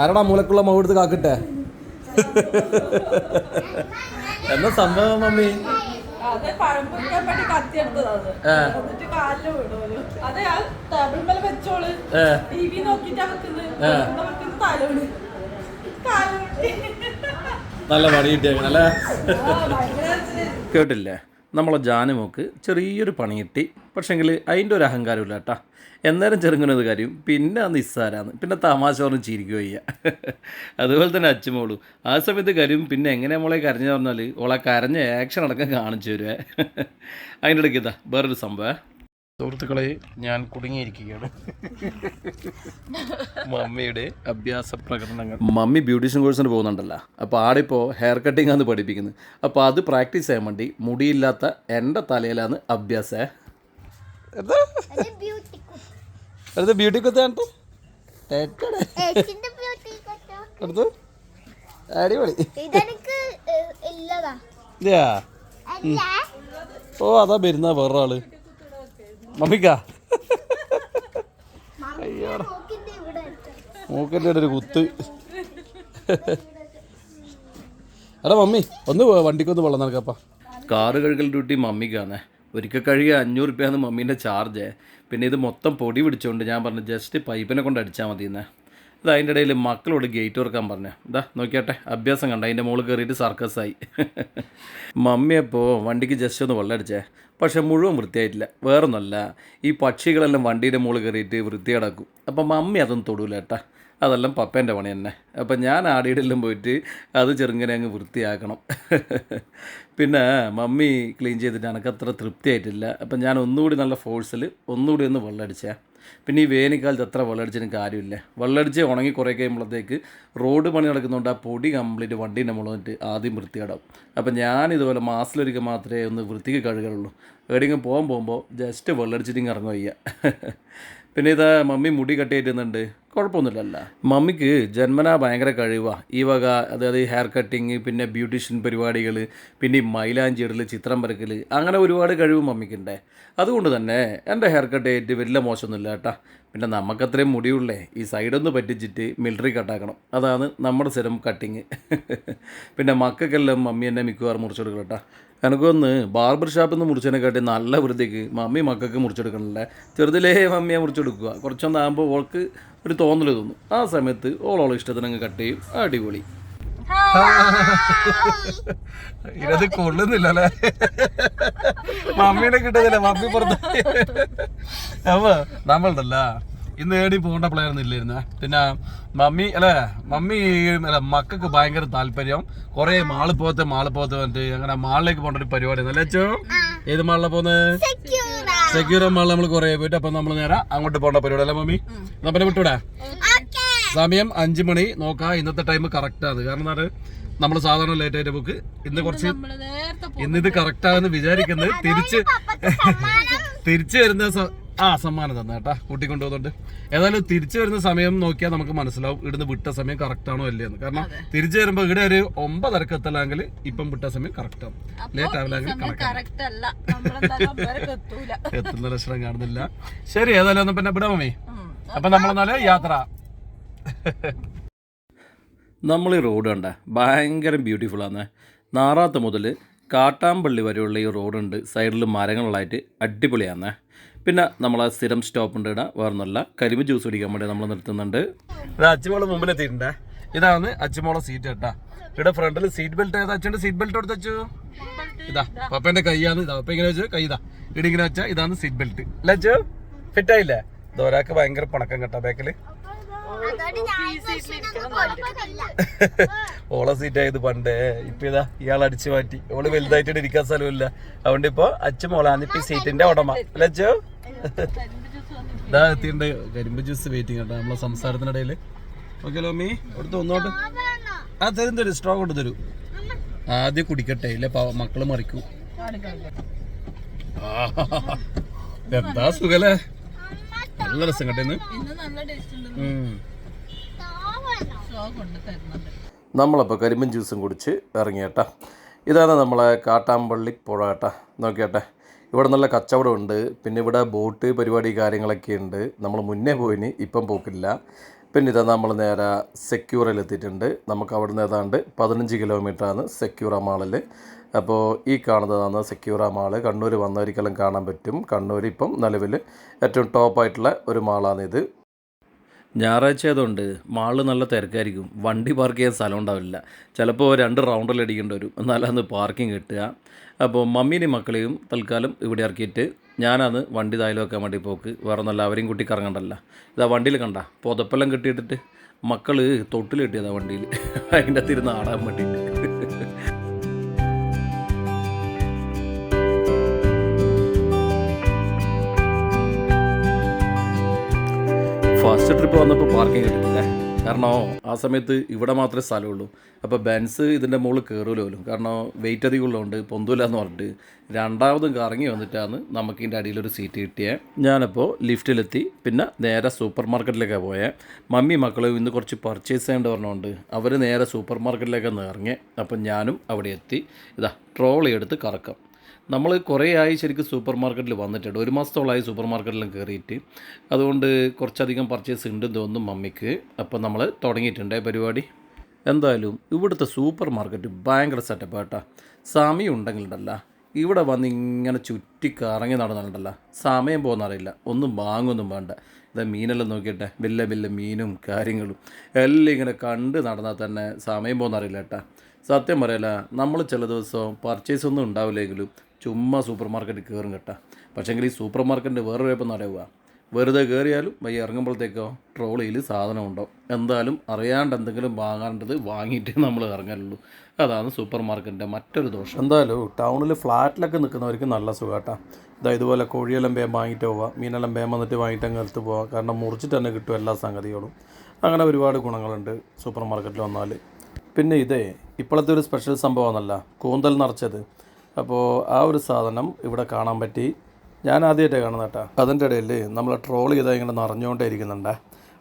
ആരടാ മൂലക്കുള്ള മൗ എടുത്ത് കാക്കട്ടെ? എന്നാ സംഭവം മമ്മി? നല്ല പണി കിട്ടിയ കേട്ടില്ലേ? നമ്മളെ ജാനുമോക്ക് ചെറിയൊരു പണി കിട്ടി. പക്ഷെങ്കിൽ അതിന്റെ ഒരു അഹങ്കാരമില്ല കേട്ടാ എന്നേരം ചെറുങ്ങനത് കാര്യം പിന്നെ നിസ്സാരാന്ന് പിന്നെ തമാശ പറഞ്ഞ് ചിരിക്കുകയോ ചെയ്യുക അതുപോലെ തന്നെ അച്ചുമോളു ആ സമയത്ത് കാര്യം പിന്നെ എങ്ങനെ മോളെ കരഞ്ഞു പറഞ്ഞാൽ ഓളെ കരഞ്ഞ ആക്ഷൻ അടക്കം കാണിച്ചു തരുവേ. അതിന്റെ ഇടയ്ക്ക് ഇതാ വേറൊരു സംഭവം. സുഹൃത്തുക്കളെ ഞാൻ കുടുങ്ങിയിരിക്കുകയാണ്. മമ്മിയുടെ അഭ്യാസ പ്രകടനങ്ങൾ. മമ്മി ബ്യൂട്ടീഷ്യൻ കോഴ്സിന് പോകുന്നുണ്ടല്ലോ. അപ്പോൾ ആടിപ്പോൾ ഹെയർ കട്ടിംഗ് ആണ് പഠിപ്പിക്കുന്നത്. അപ്പോൾ അത് പ്രാക്ടീസ് ചെയ്യാൻ വേണ്ടി മുടിയില്ലാത്ത എന്റെ തലയിലാണ് അഭ്യാസം. അടുത്ത ബ്യൂട്ടി അടുത്ത്? അടിപൊളി. ഓ അതാ വരുന്ന വേറൊരാൾ. മമ്മിക്കാ. മൂക്കിന്റെ ഒരു കുത്ത്. എടാ മമ്മി ഒന്ന് വണ്ടിക്കൊന്ന് വെള്ളം നടക്കപ്പാ കാറ് കഴുകൽ ഡ്യൂട്ടി മമ്മിക്കാണ്. ഒരിക്കൽ കഴുകിയ അഞ്ഞൂറ് രൂപയാണ് മമ്മീന്റെ ചാർജ്. പിന്നെ ഇത് മൊത്തം പൊടി പിടിച്ചുകൊണ്ട് ഞാൻ പറഞ്ഞു ജസ്റ്റ് പൈപ്പിനെ കൊണ്ട് അടിച്ചാൽ മതി എന്നേ ഇത് അതിന്റെ ഇടയിൽ മക്കളോട് ഗേറ്റ് തുറക്കാൻ പറഞ്ഞു. ഇതാ നോക്കിയാട്ടെ അഭ്യാസം കണ്ട അതിന്റെ മുകളിൽ കയറിയിട്ട് സർക്കസായി. മമ്മിയപ്പോൾ വണ്ടിക്ക് ജസ്റ്റ് ഒന്ന് വെള്ളം പക്ഷേ മുഴുവൻ വൃത്തിയായിട്ടില്ല. വേറൊന്നല്ല ഈ പക്ഷികളെല്ലാം വണ്ടിയുടെ മുകളിൽ കയറിയിട്ട് വൃത്തികേടാക്കും. അപ്പം മമ്മി അതൊന്നും തൊടൂല കേട്ടാ അതെല്ലാം പപ്പേന്റെ പണി തന്നെ. അപ്പം ഞാൻ ആടിയിടെല്ലാം പോയിട്ട് അത് ചെറുങ്ങനെ അങ്ങ് വൃത്തിയാക്കണം. പിന്നെ മമ്മി ക്ലീൻ ചെയ്തിട്ട് എനിക്ക് അത്ര തൃപ്തിയായിട്ടില്ല. അപ്പം ഞാൻ ഒന്നുകൂടി നല്ല ഫോഴ്സിൽ ഒന്നുകൂടി ഒന്ന് വെള്ളമടിച്ചേ പിന്നെ ഈ വേനൽക്കാലത്ത് എത്ര വെള്ളമടിച്ചതിന് കാര്യമില്ല. വെള്ളമടിച്ച് ഉണങ്ങി കുറേ കഴിയുമ്പോഴത്തേക്ക് റോഡ് പണി നടക്കുന്നതുകൊണ്ട് ആ പൊടി കംപ്ലീറ്റ് വണ്ടീന്റെ മുളകിട്ട് ആദ്യം വൃത്തിയാടാവും അപ്പം ഞാൻ ഇതുപോലെ മാസത്തിലൊരിക്കൽ മാത്രമേ ഒന്ന് വൃത്തിക്ക് കഴുകുള്ളൂ എവിടെയെങ്കിലും പോകാൻ പോകുമ്പോൾ ജസ്റ്റ് വെള്ളമടിച്ചിട്ട് ഇറങ്ങുക പിന്നെ ഇതാ മമ്മി മുടി കട്ട് ചെയ്തിരുന്നുണ്ട്. കുഴപ്പമൊന്നുമില്ലല്ല? മമ്മിക്ക് ജന്മനാ ഭയങ്കര കഴിവാണ് ഈ വക അതായത് ഹെയർ കട്ടിങ് പിന്നെ ബ്യൂട്ടീഷ്യൻ പരിപാടികൾ പിന്നെ ഈ മൈലാഞ്ചി ഇടൽ ചിത്രം വരക്കൽ അങ്ങനെ ഒരുപാട് കഴിവ് മമ്മിക്കുണ്ടേ. അതുകൊണ്ട് തന്നെ എന്റെ ഹെയർ കട്ട് ഏറ്റ് വലിയ മോശമൊന്നുമില്ല കേട്ടാ. പിന്നെ നമുക്കത്രയും മുടിയുള്ളേ ഈ സൈഡൊന്ന് പറ്റിച്ചിട്ട് മിലിറ്ററി കട്ടാക്കണം അതാണ് നമ്മുടെ സ്ഥിരം കട്ടിങ് പിന്നെ മക്കൾക്കെല്ലാം മമ്മി എന്നെ മിക്കവാറും മുറിച്ചെടുക്കണം കേട്ടാ. എനിക്കൊന്ന് ബാർബർ ഷാപ്പിൽ നിന്ന് മുറിച്ചതിനെക്കാട്ടി നല്ല വൃത്തിക്ക് മമ്മി മക്കൾക്ക് മുറിച്ചെടുക്കണല്ലേ. ചെറുതിലേ മമ്മിയെ മുറിച്ചെടുക്കുക. കുറച്ചൊന്നാകുമ്പോൾ ഓൾക്ക് ഒരു തോന്നൽ തോന്നും. ആ സമയത്ത് ഓളോളം ഇഷ്ടത്തിന് അങ്ങ് കട്ട് ചെയ്യും. അടിപൊളി. ഇത് കൊള്ളുന്നില്ല അല്ലേ മമ്മീനെ കിട്ടുന്നില്ല മമ്മി പുറത്ത് അപ്പൊ നമ്മളുണ്ടല്ല ഇന്ന് ഏടി പോകേണ്ട പ്ലെയർ ഇല്ലായിരുന്ന. പിന്നെ മമ്മി അല്ലേ മമ്മി അല്ല മക്കൾക്ക് ഭയങ്കര താല്പര്യം. കുറെ മാൾ പോകത്തെ മാൾ പോകത്തെ വന്നിട്ട് അങ്ങനെ മാളിലേക്ക് പോകേണ്ട ഒരു പരിപാടി അല്ലേ അച്ചോ. ഏത് മാളിലാണ് പോകുന്നത് സെക്യൂർ മാളിൽ നമ്മൾ കുറേ പോയിട്ട്. അപ്പൊ നമ്മൾ നേരെ അങ്ങോട്ട് പോകേണ്ട പരിപാടി അല്ലേ മമ്മി? നമ്മളെ വിട്ടൂടാ? സമയം അഞ്ചു മണി. നോക്കാം ഇന്നത്തെ ടൈം കറക്റ്റ് ആണ്. കാരണം എന്താണ്? നമ്മൾ സാധാരണ ലേറ്റ് ആയിട്ട് ബുക്ക് ഇന്ന് കുറച്ച് ഇന്നിത് നേരത്തെ ഇന്ന് ഇത് കറക്റ്റ് ആണെന്ന് വിചാരിക്കുന്നത് തിരിച്ച് തിരിച്ചു വരുന്ന ആ സമ്മാനം തന്നെ കേട്ടാ. കൂട്ടിക്കൊണ്ടുപോകുന്നുണ്ട്. ഏതായാലും തിരിച്ചു വരുന്ന സമയം നോക്കിയാൽ നമുക്ക് മനസ്സിലാവും ഇവിടുന്ന് വിട്ട സമയം കറക്റ്റ് ആണോ അല്ലേന്ന് കാരണം തിരിച്ചു വരുമ്പോൾ ഇവിടെ ഒരു ഒമ്പതരക്ക് എത്തലാങ്കിൽ ഇപ്പം വിട്ട സമയം കറക്റ്റ് ആവും. ലേറ്റ് ആവില്ലെങ്കിൽ എത്തുന്ന ലക്ഷണം കാണുന്നില്ല. ശരി ഏതായാലും ഒന്ന് പിന്നെ വിടാമേ അപ്പൊ അപ്പം നമ്മളെന്നാൽ യാത്ര. നമ്മൾ ഈ റോഡ് കണ്ട? ഭയങ്കര ബ്യൂട്ടിഫുൾ ആണ് നാറാത്ത് മുതൽ കാട്ടാമ്പള്ളി വരെയുള്ള ഈ റോഡുണ്ട് സൈഡിൽ മരങ്ങളായിട്ട് അടിപൊളിയാണ് പിന്നെ നമ്മൾ ആ സ്ഥിരം സ്റ്റോപ്പ് ഉണ്ട് ഇടാം നല്ല കരിമ്പ് ജ്യൂസ് കുടിക്കാൻ വേണ്ടി നമ്മൾ നിർത്തുന്നുണ്ട്. ഇത് മുമ്പിൽ എത്തിയിട്ടുണ്ടേ. ഇതാണ് അച്ചുമോളെ സീറ്റ് കേട്ടാ. ഇവിടെ ഫ്രണ്ടിൽ സീറ്റ് ബെൽറ്റ് ഏതാ അച്ഛന്റെ? സീറ്റ് ബെൽറ്റ് എടുത്ത് വെച്ചു ഇതാ പപ്പേന്റെ കൈയാണ് ഇതാ. പപ്പ ഇങ്ങനെ വെച്ചു കൈ ഇതാ. ഇവിടെ ഇങ്ങനെ വെച്ചാ ഇതാണ് സീറ്റ് ബെൽറ്റ് അല്ല അച്ചു ഫിറ്റ് ആയില്ലേ? ഒരാൾക്ക് ഭയങ്കര പണക്കം കേട്ടാ ബാക്കിൽ ഓള ഞാൻ ബസ്സിനൊന്നും കുഴപ്പമില്ല ഓളെ സീറ്റ് ആയത് പണ്ടേ. ഇപ്പൊ ഇതാ ഇയാൾ അടിച്ചു മാറ്റി. ഓൾ വലുതായിട്ട് ഇരിക്കാൻ സ്ഥലമില്ല അതുകൊണ്ട് ഇപ്പൊ അച്ഛൻ ഇപ്പൊ സീറ്റിന്റെ ഉടമ. അല്ലേ അച്ഛോ? ഇതാ എത്തിയിട്ടുണ്ട്. കരിമ്പ് ജ്യൂസ് വെയിറ്റിംഗ് കേട്ടോ. നമ്മളെ സംസാരത്തിനിടയിൽ ഓക്കെ ലോമി അടുത്ത് ഒന്നോട്ട്. ആ തരും തരും. സ്ട്രോ കൊണ്ട് തരൂ. ആദ്യം കുടിക്കട്ടെ. ഇല്ല മക്കൾ മറിക്കൂ. എന്താ സുഖല്ലേ? നല്ല രസം കേട്ടോ ഇന്ന്. ഇന്ന് നല്ല ടേസ്റ്റ് ഉണ്ട്. ഉം. താവണോ ഷോ കൊണ്ട് തരുന്നുണ്ട്. നമ്മളപ്പോൾ കരിമ്പൻ ജ്യൂസും കുടിച്ച് ഇറങ്ങിയേട്ടാ. ഇതാണ് നമ്മളെ കാട്ടാമ്പള്ളി പുഴ കേട്ടാ നോക്കിയേട്ടെ. ഇവിടെ നല്ല കച്ചവടമുണ്ട്. പിന്നെ ഇവിടെ ബോട്ട് പരിപാടി കാര്യങ്ങളൊക്കെ ഉണ്ട്. നമ്മൾ മുന്നേ പോയിന് ഇപ്പം പോക്കില്ല. പിന്നെ ഇതാ നമ്മൾ നേരെ സെക്യൂറിൽ എത്തിയിട്ടുണ്ട്. നമുക്ക് അവിടെ നിന്ന് ഏതാണ്ട് പതിനഞ്ച് കിലോമീറ്ററാണ് സെക്യൂറ മാളിൽ. അപ്പോൾ ഈ കാണുന്നതാണ് സെക്യൂറ മാൾ. കണ്ണൂർ വന്നവരിക്കെല്ലാം കാണാൻ പറ്റും. കണ്ണൂർ ഇപ്പം നിലവിൽ ഏറ്റവും ടോപ്പായിട്ടുള്ള ഒരു മാളാണിത്. ഞായറാഴ്ച ആയതുകൊണ്ട് മാളിൽ നല്ല തിരക്കായിരിക്കും. വണ്ടി പാർക്ക് ചെയ്യാൻ സ്ഥലം ഉണ്ടാവില്ല. ചിലപ്പോൾ രണ്ട് റൗണ്ടിൽ അടിക്കേണ്ടി വരും. എന്നാലന്ന് പാർക്കിംഗ് കിട്ടുക. അപ്പോൾ മമ്മീനെയും മക്കളെയും തൽക്കാലം ഇവിടെ ഇറക്കിയിട്ട് ഞാനത് വണ്ടി തായാലും വെക്കാൻ വേണ്ടി പോക്ക്. വേറെ നല്ല അവരെയും കൂട്ടി കറങ്ങണ്ടല്ല. ഇതാ വണ്ടിയിൽ കണ്ട. പുതപ്പെല്ലാം കെട്ടിയിട്ടിട്ട് മക്കൾ തൊട്ടിലിട്ടിയതാ വണ്ടിയിൽ അതിന്റെ അകത്തിരുന്ന് ആടാൻ വേണ്ടിയിട്ട്. ഫസ്റ്റ് ട്രിപ്പ് വന്നപ്പോൾ പാർക്കിംഗ് കിട്ടിയിട്ടില്ല കാരണം ആ സമയത്ത് ഇവിടെ മാത്രമേ സ്ഥലമുള്ളൂ. അപ്പോൾ ബെൻസ് ഇതിന്റെ മുകളിൽ കയറൂലോലും കാരണം വെയിറ്റ് അധികം ഉള്ളതുകൊണ്ട് പൊന്തൂല എന്ന് പറഞ്ഞിട്ട് രണ്ടാമതും കറങ്ങി വന്നിട്ടാണ് നമുക്ക് ഇതിന്റെ അടിയിലൊരു സീറ്റ് കിട്ടിയത് ഞാനപ്പോൾ ലിഫ്റ്റിലെത്തി. പിന്നെ നേരെ സൂപ്പർ മാർക്കറ്റിലേക്കാണ് പോയത് മമ്മി മക്കളും ഇന്ന് കുറച്ച് പർച്ചേസ് ചെയ്യേണ്ടി പറഞ്ഞുകൊണ്ട് അവർ നേരെ സൂപ്പർ മാർക്കറ്റിലേക്കാണ് ഇറങ്ങി. അപ്പം ഞാനും അവിടെ എത്തി. ഇതാ ട്രോളി എടുത്ത് കറക്കം. നമ്മൾ കുറേ ആയി ശരിക്കും സൂപ്പർ മാർക്കറ്റിൽ വന്നിട്ടുണ്ട്. ഒരു മാസത്തോളമായി സൂപ്പർ മാർക്കറ്റിലും കയറിയിട്ട് അതുകൊണ്ട് കുറച്ചധികം പർച്ചേസ് ഉണ്ടെന്ന് തോന്നുന്നു മമ്മിക്ക്. അപ്പോൾ നമ്മൾ തുടങ്ങിയിട്ടുണ്ട്. പരിപാടി? എന്തായാലും ഇവിടുത്തെ സൂപ്പർ മാർക്കറ്റ് ഭയങ്കര സെറ്റപ്പ് കേട്ടോ സമയം ഉണ്ടെങ്കിലുണ്ടല്ല. ഇവിടെ വന്ന് ഇങ്ങനെ ചുറ്റി കറങ്ങി നടന്നിട്ടുണ്ടല്ല. സമയം പോകുന്നറിയില്ല. ഒന്നും വാങ്ങൊന്നും വേണ്ട. ഇതാ മീനെല്ലാം നോക്കിയിട്ടെ. വലിയ വലിയ മീനും കാര്യങ്ങളും എല്ലാം ഇങ്ങനെ കണ്ട് നടന്നാൽ തന്നെ സമയം പോകുന്നറിയില്ല കേട്ടാ സത്യം പറയല്ല നമ്മൾ ചില ദിവസം പർച്ചേസ് ഒന്നും ഉണ്ടാവില്ലെങ്കിലും ചുമ്മാ സൂപ്പർ മാർക്കറ്റിൽ കയറും കേട്ടാ. പക്ഷേങ്കിൽ ഈ സൂപ്പർ മാർക്കറ്റിന്റെ വേറൊരു കുഴപ്പം അറിയുക വെറുതെ കയറിയാലും വയ്യ ഇറങ്ങുമ്പോഴത്തേക്കോ ട്രോളിയിൽ സാധനം ഉണ്ടോ? എന്തായാലും അറിയാണ്ട് എന്തെങ്കിലും വാങ്ങാണ്ടത് വാങ്ങിയിട്ടേ നമ്മൾ ഇറങ്ങലുള്ളൂ. അതാണ് സൂപ്പർ മാർക്കറ്റിന്റെ മറ്റൊരു ദോഷം. എന്തായാലും ടൗണിൽ ഫ്ലാറ്റിലൊക്കെ നിൽക്കുന്നവർക്ക് നല്ല സുഖാട്ടാ ഇതാ ഇതുപോലെ കോഴിയെല്ലാം വേം വാങ്ങിയിട്ട് പോവാം. മീനെല്ലാം വേം വന്നിട്ട് വാങ്ങിയിട്ട് അങ്ങ് എടുത്ത് പോവാം. കാരണം മുറിച്ചിട്ട് തന്നെ കിട്ടും എല്ലാ സംഗതികളും. അങ്ങനെ ഒരുപാട് ഗുണങ്ങളുണ്ട് സൂപ്പർ മാർക്കറ്റിൽ വന്നാൽ. പിന്നെ ഇതേ ഇപ്പോഴത്തെ ഒരു സ്പെഷ്യൽ സംഭവമാണല്ല കൂന്തൽ നിറച്ചത്. അപ്പോൾ ആ ഒരു സാധനം ഇവിടെ കാണാൻ പറ്റി. ഞാൻ ആദ്യമായിട്ടാണ് കാണുന്ന കേട്ടോ. അതിന്റെ ഇടയിൽ നമ്മൾ ട്രോൾ ചെയ്താൽ ഇങ്ങനെ നിറഞ്ഞുകൊണ്ടേ ഇരിക്കുന്നുണ്ട്.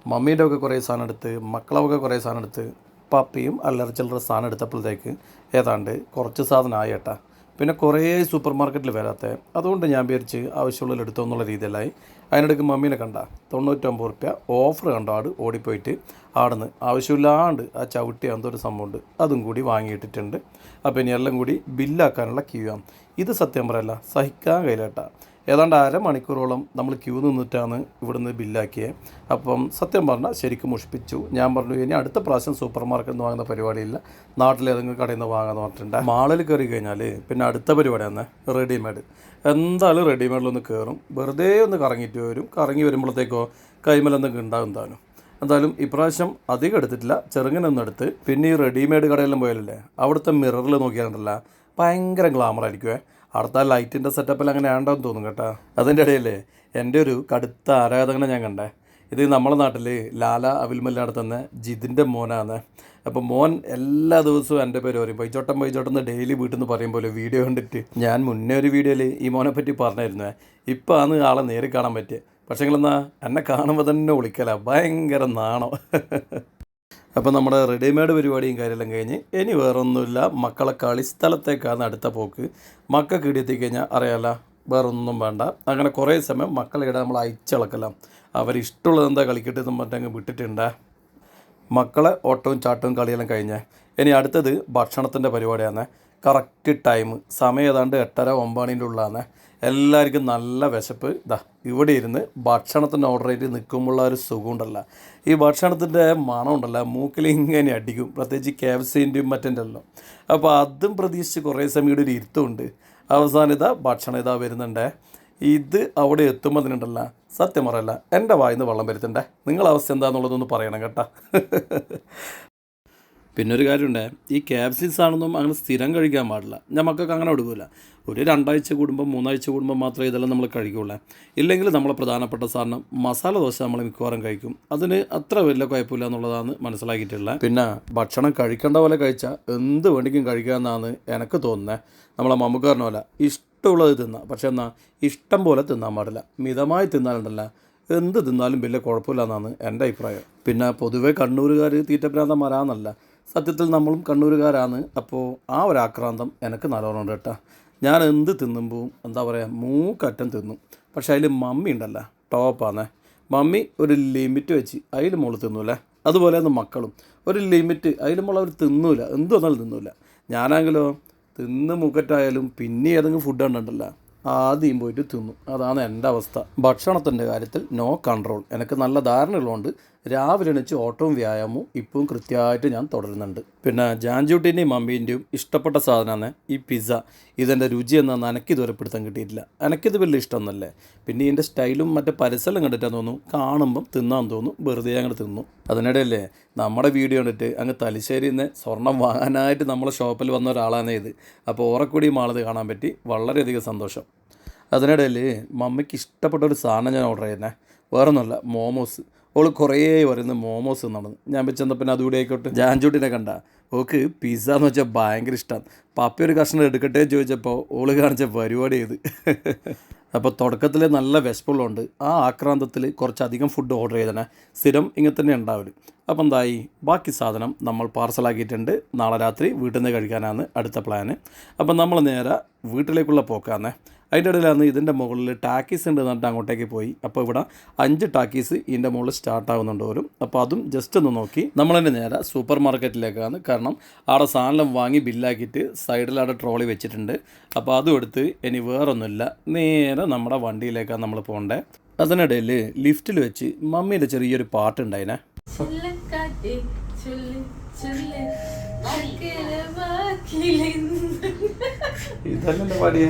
മമ്മീന്റെ ഒക്കെ കുറേ സാധനം എടുത്ത് മക്കളൊക്കെ കുറേ സാധനം എടുത്ത് പപ്പിയും അല്ലറ ചില്ലറ സാധനം എടുത്തപ്പോഴത്തേക്ക് ഏതാണ്ട് കുറച്ച് സാധനം ആയി കേട്ടാ. പിന്നെ കുറേ സൂപ്പർ മാർക്കറ്റിൽ വരാത്ത. അതുകൊണ്ട് ഞാൻ വിചാരിച്ച് ആവശ്യമുള്ളത് എടുത്തോ എന്നുള്ള രീതിയിലായി അതിനിടയ്ക്ക് മമ്മീനെ കണ്ട. തൊണ്ണൂറ്റൊമ്പത് റുപ്യ ഓഫർ കണ്ടോ? ആട് ഓടിപ്പോയിട്ട് ആടുന്ന്. ആവശ്യമില്ലാണ്ട് ആ ചവിട്ടി അന്തോ ഒരു സംഭവമുണ്ട്. അതും കൂടി വാങ്ങിയിട്ടിട്ടുണ്ട്. അപ്പോൾ ഇനി എല്ലാം കൂടി ബില്ലാക്കാനുള്ള ക്യൂ ആണ്. ഇത് സത്യം പറയല്ല സഹിക്കാൻ കഴിയില്ല ഏതാണ്ട് അരമണിക്കൂറോളം നമ്മൾ ക്യൂ നിന്നിട്ടാണ് ഇവിടുന്ന് ബില്ലാക്കിയത് അപ്പം സത്യം പറഞ്ഞാൽ ശരിക്കും മുഷിപ്പിച്ചു ഞാൻ പറഞ്ഞു ഇനി അടുത്ത പ്രാവശ്യം സൂപ്പർ മാർക്കറ്റിൽ നിന്ന് വാങ്ങുന്ന പരിപാടിയില്ല. നാട്ടിലേതെങ്കിലും കടയിൽ നിന്ന് വാങ്ങാന്ന് പറഞ്ഞിട്ടുണ്ട്. മാളിൽ കയറി കഴിഞ്ഞാൽ പിന്നെ അടുത്ത പരിപാടിയാണ് റെഡിമെയ്ഡ്. എന്തായാലും റെഡിമെയ്ഡിലൊന്ന് കയറും വെറുതെ ഒന്ന് കറങ്ങിയിട്ട് വരും. കറങ്ങി വരുമ്പോഴത്തേക്കോ കൈമലെന്തെങ്കിലും ഉണ്ടാകും താനും എന്തായാലും. ഇപ്രാവശ്യം അധികം എടുത്തിട്ടില്ല. ചെറുങ്ങനൊന്നും എടുത്ത്. പിന്നെ ഈ റെഡിമെയ്ഡ് കടയിലും പോയാലല്ലേ അവിടുത്തെ മിററിൽ നോക്കിയാലുണ്ടല്ല ഭയങ്കര ഗ്ലാമർ ആയിരിക്കുമേ അവിടുത്തെ ലൈറ്റിന്റെ സെറ്റപ്പിൽ അങ്ങനെ ആണ്ടെന്ന് തോന്നും കേട്ടോ. അതിന്റെ ഇടയിലേ എന്റെ ഒരു കടുത്ത ആരാധകനെ ഞാൻ കണ്ടേ. ഇത് നമ്മുടെ നാട്ടിൽ ലാല അവിൽമല്ല നടത്തുന്ന ജിതിന്റെ മോനാണ്. അപ്പോൾ മോൻ എല്ലാ ദിവസവും എന്റെ പേര് പറയും പൈച്ചോട്ടം പൈച്ചോട്ടം എന്ന് ഡെയിലി വീട്ടിൽ നിന്ന് പറയും പോലെ വീഡിയോ കണ്ടിട്ട്. ഞാൻ മുന്നേ ഒരു വീഡിയോയിൽ ഈ മോനെ പറ്റി പറഞ്ഞായിരുന്നു ഇപ്പോൾ ആണ് ആളെ നേരിൽ കാണാൻ പറ്റിയത് പക്ഷേങ്കിലെന്നാ എന്നെ കാണുമ്പോൾ തന്നെ വിളിക്കല. ഭയങ്കര നാണം. അപ്പോൾ നമ്മുടെ റെഡിമെയ്ഡ് പരിപാടിയും കാര്യമെല്ലാം കഴിഞ്ഞ് ഇനി വേറൊന്നുമില്ല. മക്കളെ കളി സ്ഥലത്തേക്കാണ് അടുത്ത പോക്ക്. മക്കൾക്ക് ഇടിയെത്തി കഴിഞ്ഞാൽ അറിയാമല്ല വേറൊന്നും വേണ്ട. അങ്ങനെ കുറേ സമയം മക്കളെ ഇട നമ്മൾ അയച്ചിളക്കലാം. അവരിഷ്ടമുള്ളത് എന്താ കളിക്കട്ടെ എന്ന് പറഞ്ഞങ്ങ് വിട്ടിട്ടുണ്ട്. മക്കളെ ഓട്ടവും ചാട്ടവും കളിയെല്ലാം കഴിഞ്ഞ് ഇനി അടുത്തത് ഭക്ഷണത്തിന്റെ പരിപാടിയാണ്. കറക്റ്റ് ടൈം സമയം ഏതാണ്ട് എട്ടര ഒമ്പണിന്റെ ഉള്ളതാണ് എല്ലാവർക്കും നല്ല വിശപ്പ്. ഇതാ ഇവിടെ ഇരുന്ന് ഭക്ഷണത്തിന് ഓർഡർ ചെയ്ത് നിൽക്കുമ്പോഴുള്ള ഒരു സുഖമുണ്ടല്ല. ഈ ഭക്ഷണത്തിന്റെ മണം ഉണ്ടല്ല മൂക്കിൽ ഇങ്ങനെ അടിക്കും. പ്രത്യേകിച്ച് ക്യാപ്സിന്റെയും മറ്റന്റെ എല്ലാം അപ്പോൾ അതും പ്രതീക്ഷിച്ച് കുറേ സമയം ഇവിടെ ഒരു ഇരുത്തമുണ്ട്. അവസാനം ഇതാ ഭക്ഷണം ഇതാ വരുന്നുണ്ട്. ഇത് അവിടെ എത്തുമ്പോൾ അതിനുണ്ടല്ല. സത്യം പറയല്ല എന്റെ വായിന്ന് വെള്ളം വരുത്തണ്ടേ? നിങ്ങളെ അവസ്ഥ എന്താണെന്നുള്ളതൊന്ന് പറയണം കേട്ടാ. പിന്നെ ഒരു കാര്യമുണ്ട് ഈ ക്യാപ്സിൻസ് ആണെന്നും അങ്ങനെ സ്ഥിരം കഴിക്കാൻ പാടില്ല. ഞാൻ മക്കൾക്ക് അങ്ങനെ കൊടുക്കില്ല ഒരു രണ്ടാഴ്ച കൂടുമ്പോൾ മൂന്നാഴ്ച കൂടുമ്പോൾ മാത്രമേ ഇതെല്ലാം നമ്മൾ കഴിക്കുള്ളൂ ഇല്ലെങ്കിൽ നമ്മളെ പ്രധാനപ്പെട്ട സാധനം മസാല ദോശ നമ്മൾ മിക്കവാറും കഴിക്കും. അതിന് അത്ര വലിയ കുഴപ്പമില്ല എന്നുള്ളതാണ് മനസ്സിലാക്കിയിട്ടുള്ളത് പിന്നെ ഭക്ഷണം കഴിക്കേണ്ട പോലെ കഴിച്ചാൽ എന്ത് വേണ്ടിക്കും കഴിക്കാമെന്നാണ് എനിക്ക് തോന്നുന്നത് നമ്മളെ മമ്മൂക്കാരനെ പോലെ ഇഷ്ടമുള്ളത് തിന്നാം. പക്ഷേ എന്നാൽ ഇഷ്ടം പോലെ തിന്നാൻ പാടില്ല. മിതമായി തിന്നാലുണ്ടല്ല. എന്ത് തിന്നാലും വലിയ കുഴപ്പമില്ല എന്നാണ് എന്റെ അഭിപ്രായം. പിന്നെ പൊതുവേ കണ്ണൂരുകാർ തീറ്റപ്രാന്തന്മാരാന്നല്ല സത്യത്തിൽ നമ്മളും കണ്ണൂരുകാരാണ്. അപ്പോൾ ആ ഒരു ആക്രാന്തം എനിക്ക് നല്ലോണം ഉണ്ട് കേട്ടോ. ഞാൻ എന്ത് തിന്നുമ്പോൾ എന്താ പറയുക മൂക്കറ്റം തിന്നും. പക്ഷേ അതിൽ മമ്മി ഉണ്ടല്ലോ ടോപ്പാണ് മമ്മി ഒരു ലിമിറ്റ് വെച്ച് അതിൽ മുകളിൽ തിന്നൂല. അതുപോലെ തന്നെ മക്കളും. ഒരു ലിമിറ്റ് അതിൽ മുകളിൽ അവർ തിന്നൂല. എന്ത് വന്നാലും തിന്നൂല. ഞാനാണെങ്കിലോ തിന്ന് മുക്കറ്റായാലും പിന്നെ ഏതെങ്കിലും ഫുഡ് ഉണ്ടല്ലോ ആദ്യം പോയിട്ട് തിന്നു. അതാണ് എന്റെ അവസ്ഥ. ഭക്ഷണത്തിന്റെ കാര്യത്തിൽ നോ കൺട്രോൾ എനിക്ക് നല്ല ധാരണയുള്ളതുകൊണ്ട് രാവിലെ എണീച്ച് ഓട്ടവും വ്യായാമവും ഇപ്പോഴും കൃത്യമായിട്ട് ഞാൻ തുടരുന്നുണ്ട്. പിന്നെ ജാൻജൂട്ടിന്റെയും മമ്മീന്റെയും ഇഷ്ടപ്പെട്ട സാധനമാണ് ഈ പിസ്സ. ഇതെന്റെ രുചി എന്നാന്ന് എനിക്കിതുവരെ പിടുത്തം കിട്ടിയിട്ടില്ല. എനിക്കിത് വലിയ ഇഷ്ടമൊന്നുമല്ലേ? പിന്നെ ഇതിന്റെ സ്റ്റൈലും മറ്റേ പരസ്യം കണ്ടിട്ടാന്ന് തോന്നുന്നു. കാണുമ്പം തിന്നാൻ തോന്നും. വെറുതെ അങ്ങോട്ട് തിന്നു. അതിനിടയല്ലേ നമ്മുടെ വീഡിയോ കണ്ടിട്ട് അങ്ങ് തലശ്ശേരിയിൽ നിന്ന് സ്വർണം വാങ്ങാനായിട്ട് നമ്മളെ ഷോപ്പിൽ വന്ന ഒരാളാണ് ഇത്. അപ്പോൾ ഓറക്കൂടി മാളത് കാണാൻ പറ്റി. വളരെയധികം സന്തോഷം. അതിനിടയിൽ മമ്മിക്ക് ഇഷ്ടപ്പെട്ട ഒരു സാധനം ഞാൻ ഓർഡർ ചെയ്യുന്നത് വേറെ ഒന്നുമല്ല മോമോസ്. ഓൾ കുറേ വരുന്ന മോമോസ് എന്നാണ് ഞാൻ വെച്ചെന്നാൽ പിന്നെ അതുകൂടി ആയിക്കോട്ടെ. ജാൻചൂട്ടിനെ കണ്ട. ഓക്ക് പിസ്സ എന്ന് വെച്ചാൽ ഭയങ്കര ഇഷ്ടമാണ് പപ്പി ഒരു കഷ്ണം എടുക്കട്ടെ ചോദിച്ചപ്പോൾ ഓൾ കാണിച്ച പരിപാടി ഇത് അപ്പോൾ തുടക്കത്തിൽ നല്ല വിശപ്പുള്ളതുകൊണ്ട് ആ ആക്രാന്തത്തിൽ കുറച്ചധികം ഫുഡ് ഓർഡർ ചെയ്തനെ. സ്ഥിരം ഇങ്ങനെ തന്നെ ഉണ്ടാവില്ല അപ്പോൾ എന്തായി? ബാക്കി സാധനം നമ്മൾ പാർസലാക്കിയിട്ടുണ്ട് നാളെ രാത്രി വീട്ടിൽ നിന്ന് കഴിക്കാനാണ് അടുത്ത പ്ലാന് അപ്പം നമ്മൾ നേരെ വീട്ടിലേക്കുള്ള പോക്കാന്നേ. അതിന്റെ ഇടയിലാണ് ഇതിന്റെ മുകളിൽ ടാക്കീസ് ഉണ്ട് എന്നിട്ട് അങ്ങോട്ടേക്ക് പോയി. അപ്പോൾ ഇവിടെ അഞ്ച് ടാക്കീസ് ഇതിന്റെ മുകളിൽ സ്റ്റാർട്ട് ആവുന്നുണ്ട് പോലും. അപ്പോൾ അതും ജസ്റ്റ് ഒന്ന് നോക്കി. നമ്മൾ തന്നെ നേരെ സൂപ്പർ മാർക്കറ്റിലേക്കാണ്. കാരണം അവിടെ സാധനം വാങ്ങി ബില്ലാക്കിയിട്ട് സൈഡിൽ അവിടെ ട്രോളി വെച്ചിട്ടുണ്ട്. അപ്പോൾ അതും എടുത്ത് ഇനി വേറൊന്നുമില്ല. നേരെ നമ്മുടെ വണ്ടിയിലേക്കാണ് നമ്മൾ പോകേണ്ടത് അതിനിടയിൽ ലിഫ്റ്റിൽ വെച്ച് മമ്മീന്റെ ചെറിയൊരു പാട്ടുണ്ടായിനെ ഇതല്ലേ പാടിയേ?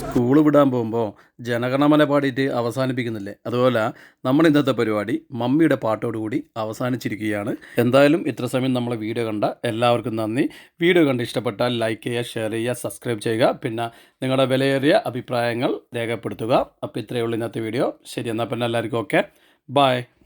സ്കൂൾ വിടാൻ പോകുമ്പോൾ ജനഗണമന പാടിയിട്ട് അവസാനിപ്പിക്കുന്നില്ലേ? അതുപോലെ നമ്മുടെ ഇന്നത്തെ പരിപാടി മമ്മിയുടെ പാട്ടോടുകൂടി അവസാനിച്ചിരിക്കുകയാണ്. എന്തായാലും ഇത്ര സമയം നമ്മളെ വീഡിയോ കണ്ട എല്ലാവർക്കും നന്ദി. വീഡിയോ കണ്ട് ഇഷ്ടപ്പെട്ടാൽ ലൈക്ക് ചെയ്യുക ഷെയർ ചെയ്യുക സബ്സ്ക്രൈബ് ചെയ്യുക. പിന്നെ നിങ്ങളുടെ വിലയേറിയ അഭിപ്രായങ്ങൾ രേഖപ്പെടുത്തുക. അപ്പോൾ ഇത്രയേ ഉള്ളൂ ഇന്നത്തെ വീഡിയോ. ശരി എന്നാൽ പിന്നെ എല്ലാവർക്കും ഓക്കെ. ബൈ.